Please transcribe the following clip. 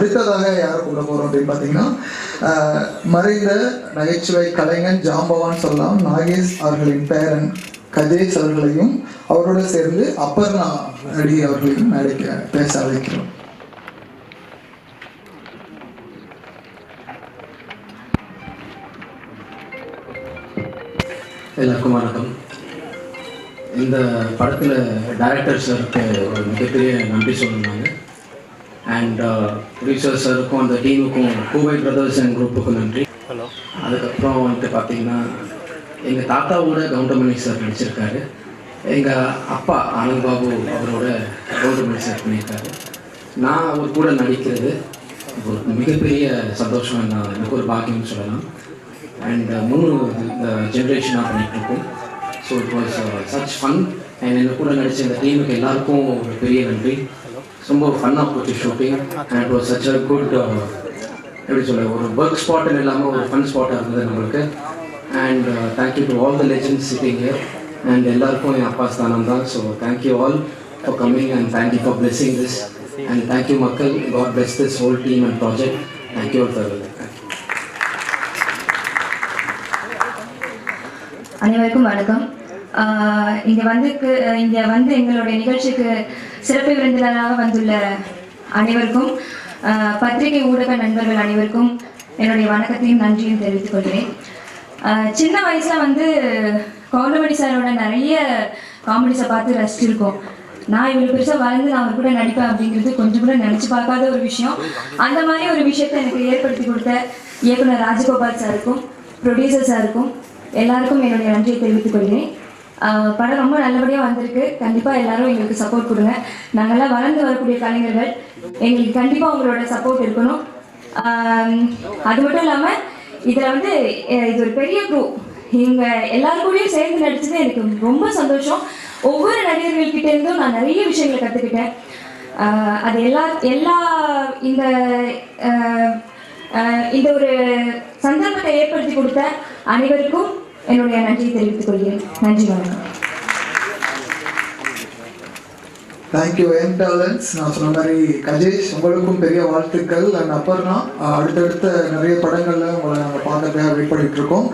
அடுத்ததாக யாரை கூட போகிறோம் அப்படின்னு பார்த்தீங்கன்னா மறைந்த நகைச்சுவை கலைஞன் ஜாம்பவான் சொல்லலாம் நாகேஷ் அவர்களின் பேரன் கஜேஷ் அவர்களையும் அவரோடு சேர்ந்து அப்பர்ணா அடி அவர்களையும் நடிக்க பேச அழைக்கிறோம். எல்லாருக்கும் வணக்கம். இந்த படத்தில் டைரக்டர் சாருக்கு ஒரு மிகப்பெரிய நன்றி சொல்லணுங்க அண்ட் ப்ரொடியூசர் சாருக்கும் அந்த டீமுக்கும் கூவை பிரதர்ஸ் அண்ட் குரூப்புக்கும் நன்றி. ஹலோ அதுக்கப்புறம் வந்துட்டு பார்த்தீங்கன்னா எங்கள் தாத்தாவோட கவுண்டமணி சார் நடிச்சிருக்காரு. எங்கள் அப்பா ஆனந்த் பாபு அவரோட கவுண்டமணி சார் பண்ணியிருக்காரு. நான் அவர் கூட நடிக்கிறது ஒரு மிகப்பெரிய சந்தோஷம் நான் எனக்கு ஒரு பாக்கியம்னு சொல்லலாம். அண்ட் மூணு ஜென்ரேஷனாக பண்ணிகிட்ருக்கோம் so it was such fun and என்ன கூட நடித்த இந்த டீமுக்கு எல்லாருக்கும் ஒரு பெரிய நன்றி. ரொம்ப ஃபன்னாக போச்சு shooting and it was such a good எப்படி சொல்ல ஒரு ஒர்க் ஸ்பாட்டுன்னு இல்லாமல் ஒரு ஃபன் ஸ்பாட்டாக இருந்தது நம்மளுக்கு. And thank you to all the legends sitting and எல்லாருக்கும் என் அப்பா ஸ்தானம் தான். So thank you all for coming and thank you for blessing this and thank you மக்கள். God bless this whole team and project thank you all for அனைவருக்கும் வணக்கம். இங்க வந்துக்கு இங்க வந்து எங்களுடைய நிகழ்ச்சிக்கு சிறப்பு விருந்தினராக வந்துள்ள அனைவருக்கும் பத்திரிகை ஊடக நண்பர்கள் அனைவருக்கும் என்னுடைய வணக்கத்தையும் நன்றியும் தெரிவித்துக் கொள்கிறேன். சின்ன வயசுல வந்து கவுண்டமணி சாரோட நிறைய காமெடிஸை பார்த்து ரசிச்சிருக்கோம். நான் இவ்வளோ பெருசாக வளர்ந்து நான் அவர் கூட நடிப்பேன் அப்படிங்கிறது கொஞ்சம் கூட நினச்சி பார்க்காத ஒரு விஷயம். அந்த மாதிரி ஒரு விஷயத்த எனக்கு ஏற்படுத்தி கொடுத்த இயக்குனர் ராஜகோபால் சாருக்கும் ப்ரொடியூசர் சாருக்கும் எல்லாருக்கும் என்னுடைய நன்றியை தெரிவித்துக் கொள்கிறேன். படம் ரொம்ப நல்லபடியாக வந்திருக்கு. கண்டிப்பாக எல்லாரும் எங்களுக்கு சப்போர்ட் கொடுங்க. நாங்கள்லாம் வளர்ந்து வரக்கூடிய கலைஞர்கள். எங்களுக்கு கண்டிப்பாக உங்களோட சப்போர்ட் இருக்கணும். அது மட்டும் இல்லாமல் இதில் வந்து இது ஒரு பெரிய குரூப் இவங்க எல்லாருக்கூடயும் சேர்ந்து நடிச்சது எனக்கு ரொம்ப சந்தோஷம். ஒவ்வொரு நடிகர்கள்கிட்ட இருந்தும் நான் நிறைய விஷயங்களை கற்றுக்கிட்டேன் அது எல்லா எல்லா இந்த இந்த ஒரு சந்தர்ப்பத்தை ஏற்படுத்தி கொடுத்த அனைவருக்கும் என்னுடைய நன்றியை தெரிவித்துக் கொள்கிறேன். நன்றி வணக்கம். தேங்க்யூ என் டேலன்ஸ் நான் சொன்ன மாதிரி கஜேஷ் உங்களுக்கும் பெரிய வாழ்த்துக்கள். அண்ட் அப்பர்னா அடுத்தடுத்த நிறைய படங்களில் உங்களை நாங்கள் பார்க்கறதுக்காக வெயிட் பண்ணிட்டு இருக்கோம்.